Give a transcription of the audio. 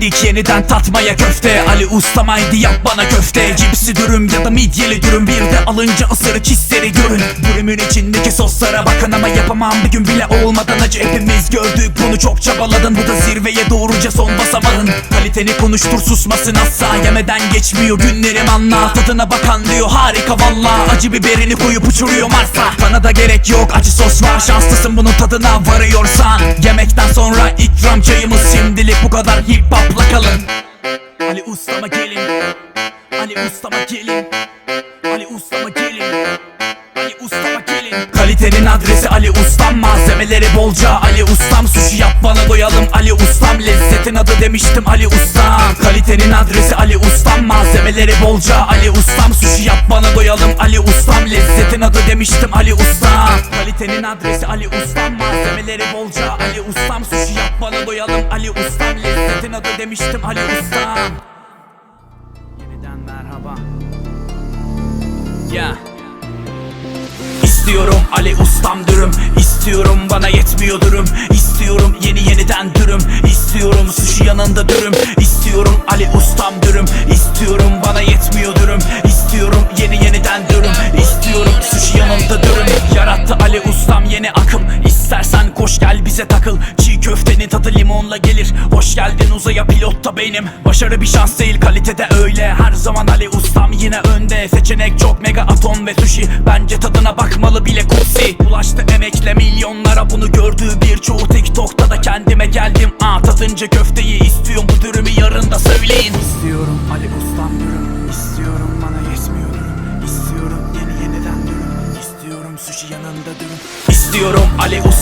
Geldik yeniden tatmaya köfte. Ali ustamaydı yap bana köfte. Cipsi dürüm ya da midyeli dürüm. Bir de alınca ısırık hisleri görün. Dürümün içindeki soslara bakın ama yapamam. Bir gün bile olmadan acı hepimiz gördük. Bunu çok çabaladın. Bu da zirveye doğruca son basamadın. Kaliteni konuştur susmasın asla. Yemeden geçmiyor günlerim anla. Tadına bakan diyor harika valla. Acı biberini koyup uçuruyor Mars'a. Bana da gerek yok acı sos var. Şanslısın bunun tadına varıyorsan. Yemekten sonra ikram çayımız Şimdilik bu kadar. Hip hopla kalın Ali ustama gelin. Ali ustama gelin. Ali ustama gelin. Ali ustama gelin. Kalitenin adresi Ali Ustam. Malzemeleri bolca. Ali Ustam demiştim Ali Ustam. Kalitenin adresi Ali Ustam. Malzemeleri bolca Ali Ustam. Sushi yap bana doyalım Ali Ustam. Lezzetin adı demiştim Ali Ustam. Kalitenin adresi Ali Ustam. Malzemeleri bolca Ali Ustam. Sushi yap bana doyalım Ali Ustam. Lezzetin adı demiştim Ali Ustam. Yeniden merhaba. Yeah. İstiyorum Ali ustam dürüm İstiyorum bana yetmiyor dürüm İstiyorum yeni yeniden dürüm. İstiyorum sushi yanında dürüm. İstiyorum Ali ustam dürüm. İstiyorum bana yetmiyor dürüm İstiyorum yeni yeniden dürüm. İstiyorum sushi yanında dürüm. Yarattı Ali ustam yeni akım bize takıl Çiğ köftenin tadı limonla gelir. Hoş geldin uzaya pilot da benim. Başarı bir şans değil kalitede öyle. Her zaman Ali ustam yine önde. Seçenek çok mega atom ve sushi. Bence tadına bakmalı bile kutsi. Ulaştı emekle milyonlara bunu gördüğü birçoğu TikTok'ta da kendime geldim. Aa tadınca köfteyi istiyorum bu dürümü yarın da söyleyin. İstiyorum Ali ustam dürüm. İstiyorum bana yetmiyor dürüm. İstiyorum yeni yeniden dürüm. İstiyorum sushi yanında dürüm. İstiyorum Ali ustam